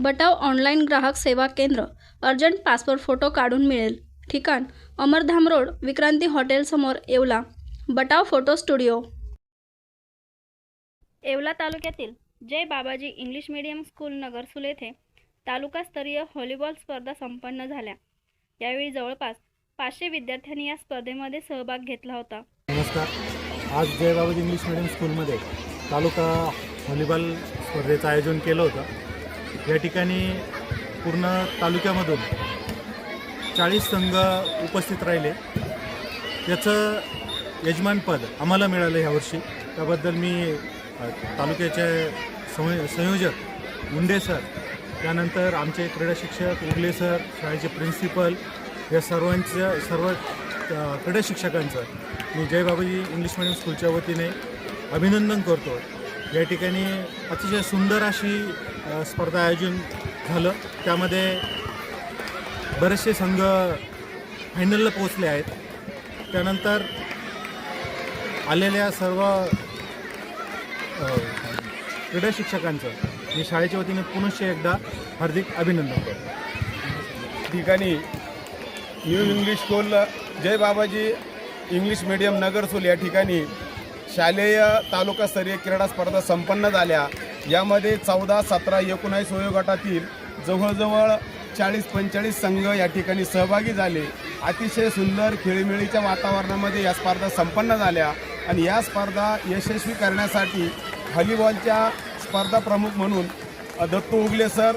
बटाव online ग्राहक सेवा केंद्र अर्जंट पासपोर्ट फोटो काढून मिळेल. ठिकाण अमरधाम रोड विक्रांती हॉटेलसमोर Yeola. Batav photo studio. Yeola तालुक्यातील Jai Babaji English medium school Nagarsul येथे तालुकास्तरीय व्हॉलीबॉल स्पर्धा संपन्न झाल्या. यावेळी जवळपास पाचशे विद्यार्थ्यांनी या स्पर्धेमध्ये सहभाग घेतला होता. नमस्कार. आज जय बाबाजी इंग्लिश मिडियम स्कूलमध्ये तालुका व्हॉलीबॉल स्पर्धेचं आयोजन केलं होतं. या ठिकाणी पूर्ण तालुक्यामधून चाळीस संघ उपस्थित राहिले. याचं यजमानपद आम्हाला मिळालं ह्यावर्षी त्याबद्दल मी तालुक्याचे संय संयोजक मुंडे सर त्यानंतर आमचे क्रीडा शिक्षक उगले सर शाळेचे प्रिन्सिपल या सर्वांच्या सर्व क्रीडा शिक्षकांचं मी जयबाबाजी इंग्लिश मिडियम स्कूलच्या वतीने अभिनंदन करतो. या ठिकाणी अतिशय सुंदर अशी स्पर्धा आयोजन झालं. त्यामध्ये बरेचसे संघ फायनलला पोचले आहेत. त्यानंतर आलेल्या सर्व क्रीडा शिक्षकांचं मी शाळेच्या वतीने पुनश्च एकदा हार्दिक अभिनंदन करतो. ठिकाणी new English school Jai Babaji English medium Nagarsul या ठिकाणी शालेय तालुकास्तरीय क्रीडा स्पर्धा संपन्न झाल्या. यामध्ये चौदा सतरा एकोणावीस वयोगटातील जवळजवळ चाळीस पंचेचाळीस संघ या ठिकाणी सहभागी झाले. अतिशय सुंदर खेळीमेळीच्या वातावरणामध्ये या स्पर्धा संपन्न झाल्या आणि या स्पर्धा यशस्वी करण्यासाठी व्हॉलीबॉलच्या स्पर्धा प्रमुख म्हणून दत्तू उगले सर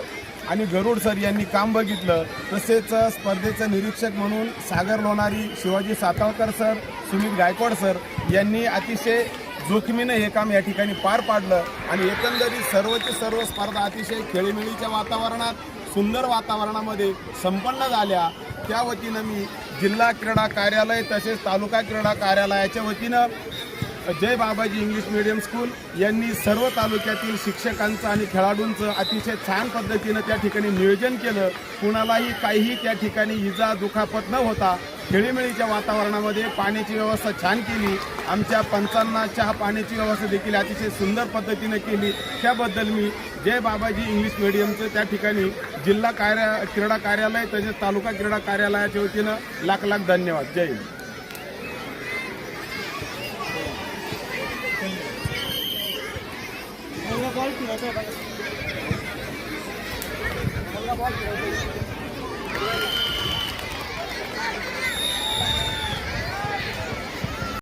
आणि गरुड सर यांनी काम बघितलं. तसेच स्पर्धेचं निरीक्षक म्हणून सागर लोणारी शिवाजी सातावकर सर सुमित गायकवाड सर यांनी अतिशय जोखमीनं हे काम या ठिकाणी पार पाडलं आणि एकंदरीत सर्वची सर्व स्पर्धा अतिशय खेळीमेळीच्या वातावरणात सुंदर वातावरणामध्ये संपन्न झाल्या. त्या वतीनं मी जिल्हा क्रीडा कार्यालय तसेच तालुका क्रीडा कार्यालयाच्या वतीनं Jai Babaji English medium school यांनी सर्व तालुक्यातील शिक्षकांचं आणि खेळाडूंचं अतिशय छान पद्धतीनं त्या ठिकाणी नियोजन केलं. कुणालाही काहीही त्या ठिकाणी इजा दुखापत न होता खेळीमेळीच्या वातावरणामध्ये पाण्याची व्यवस्था छान केली. आमच्या पंचांना चहा पाण्याची व्यवस्था देखील अतिशय सुंदर पद्धतीनं केली. त्याबद्दल मी जय बाबाजी इंग्लिश मिडियमचं त्या ठिकाणी जिल्हा कार्या क्रीडा कार्यालय तसेच तालुका क्रीडा कार्यालयाच्या वतीनं लाख लाख धन्यवाद. जय हिंद. बॉल